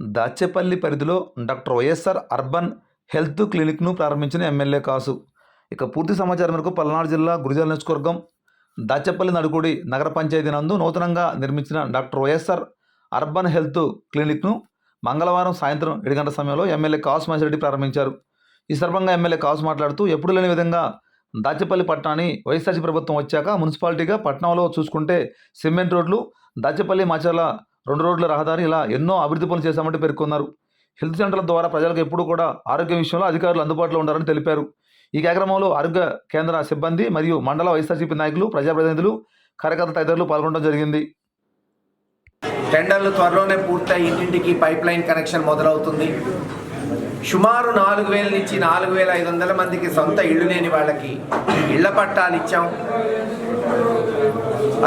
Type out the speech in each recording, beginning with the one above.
దాచేపల్లి పరిధిలో doctor YSR urban health క్లినిక్ను ప్రారంభించిన ఎమ్మెల్యే కాసు. ఇక పూర్తి సమాచారం మేరకు పల్నాడు జిల్లా గురిజాల నియోజకవర్గం దాచేపల్లి నడుగుడి నగర పంచాయతీ నందు నూతనంగా నిర్మించిన డాక్టర్ వైఎస్ఆర్ అర్బన్ హెల్త్ క్లినిక్ను మంగళవారం సాయంత్రం ఏడు గంటల సమయంలో ఎమ్మెల్యే కాసు మహేశ్వరరెడ్డి ప్రారంభించారు. ఈ సందర్భంగా ఎమ్మెల్యే కాసు మాట్లాడుతూ ఎప్పుడు లేని విధంగా దాచేపల్లి పట్టణాన్ని వైఎస్ఆర్సీ ప్రభుత్వం వచ్చాక మున్సిపాలిటీగా పట్టణంలో చూసుకుంటే సిమెంట్ రోడ్లు దాచేపల్లి మాచర్ల రెండు రోడ్ల రహదారి ఇలా ఎన్నో అభివృద్ధి పనులు చేశామంటే పేర్కొన్నారు. హెల్త్ సెంటర్ల ద్వారా ప్రజలకు ఎప్పుడూ కూడా ఆరోగ్య విషయంలో అధికారులు అందుబాటులో ఉండాలని తెలిపారు. ఈ కార్యక్రమంలో ఆరోగ్య కేంద్ర సిబ్బంది మరియు మండల వైఎస్ఆర్సీపీ నాయకులు ప్రజాప్రతినిధులు కార్యకర్త తదితరులు పాల్గొనడం జరిగింది. టెండర్లు త్వరలోనే పూర్తయి ఇంటింటికి పైప్ లైన్ కనెక్షన్ మొదలవుతుంది. సుమారు నాలుగు వేల నుంచి నాలుగు వేల ఐదు వందల మందికి సొంత ఇళ్ళు లేని వాళ్ళకి ఇళ్ళ పట్టాలు ఇచ్చాం.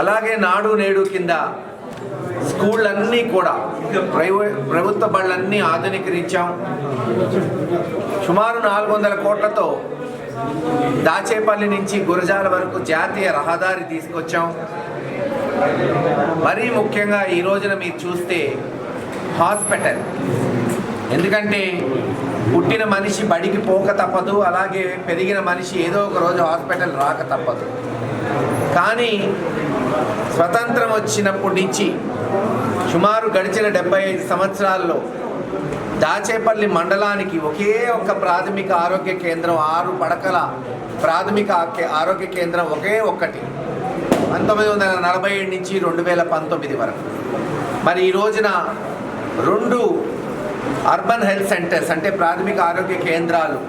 అలాగే నాడు నేడు కింద స్కూళ్ళన్నీ కూడా ప్రైవే ప్రభుత్వ బళ్ళన్నీ ఆధునీకరించాం. సుమారు నాలుగు వందల కోట్లతో దాచేపల్లి నుంచి గురజాల వరకు జాతీయ రహదారి తీసుకొచ్చాం. మరీ ముఖ్యంగా ఈ రోజున మీరు చూస్తే హాస్పిటల్. ఎందుకంటే పుట్టిన మనిషి బడికి పోక తప్పదు అలాగే పెరిగిన మనిషి ఏదో ఒక రోజు హాస్పిటల్ రాక తప్పదు. కానీ స్వతంత్రం వచ్చినప్పటి నుంచి సుమారు గడిచిన డెబ్బై ఐదు సంవత్సరాల్లో దాచేపల్లి మండలానికి ఒకే ఒక ప్రాథమిక ఆరోగ్య కేంద్రం ఆరు పడకల ప్రాథమిక ఆరోగ్య కేంద్రం ఒకే ఒక్కటి. పంతొమ్మిది వందల నలభై ఏడు నుంచి రెండు వేల పంతొమ్మిది వరకు. మరి ఈ రోజున రెండు అర్బన్ హెల్త్ సెంటర్స్ అంటే ప్రాథమిక ఆరోగ్య కేంద్రాలు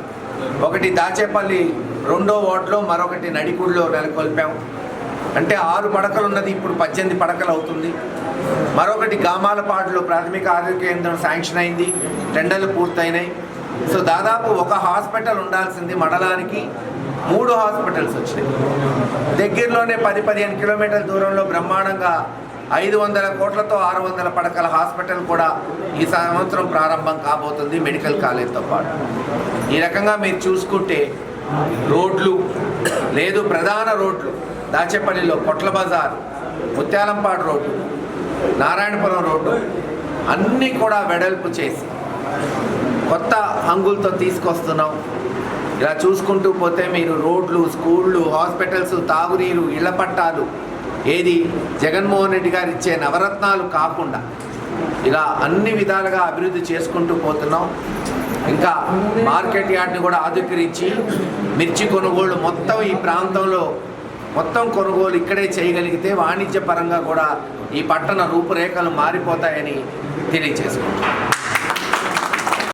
ఒకటి దాచేపల్లి రెండో వార్డులో మరొకటి నడికుడిలో నెలకొల్పాం. అంటే ఆరు పడకలు ఉన్నది ఇప్పుడు పద్దెనిమిది పడకలు అవుతుంది. మరొకటి గామాలపాడులో ప్రాథమిక ఆరోగ్య కేంద్రం శాంక్షన్ అయింది టెండర్లు పూర్తయినాయి. సో దాదాపు ఒక హాస్పిటల్ ఉండాల్సింది మండలానికి మూడు హాస్పిటల్స్ వచ్చినాయి. దగ్గరలోనే పది పదిహేను కిలోమీటర్ల దూరంలో బ్రహ్మాండంగా ఐదు వందల కోట్లతో ఆరు వందల పడకల హాస్పిటల్ కూడా ఈ సంవత్సరం ప్రారంభం కాబోతుంది మెడికల్ కాలేజ్తో పాటు. ఈ రకంగా మీరు చూసుకుంటే రోడ్లు లేదు ప్రధాన రోడ్లు దాచేపల్లిలో కొట్ల బజార్ ముత్యాలంపాడు రోడ్డు నారాయణపురం రోడ్డు అన్నీ కూడా వెడల్పు చేసి కొత్త హంగులతో తీసుకొస్తున్నాం. ఇలా చూసుకుంటూ పోతే మీరు రోడ్లు స్కూళ్ళు హాస్పిటల్స్ తాగునీరు ఇళ్ళ పట్టాలు ఏది జగన్మోహన్ రెడ్డి గారు ఇచ్చే నవరత్నాలు కాకుండా ఇలా అన్ని విధాలుగా అభివృద్ధి చేసుకుంటూ పోతున్నాం. ఇంకా మార్కెట్ యార్డ్ని కూడా ఆధుకరించి మిర్చి కొనుగోళ్ళు మొత్తం ఈ ప్రాంతంలో మొత్తం కొనుగోలు ఇక్కడే చేయగలిగితే వాణిజ్య పరంగా కూడా ఈ పట్టణ రూపురేఖలు మారిపోతాయని తెలియజేసుకుంటున్నాను.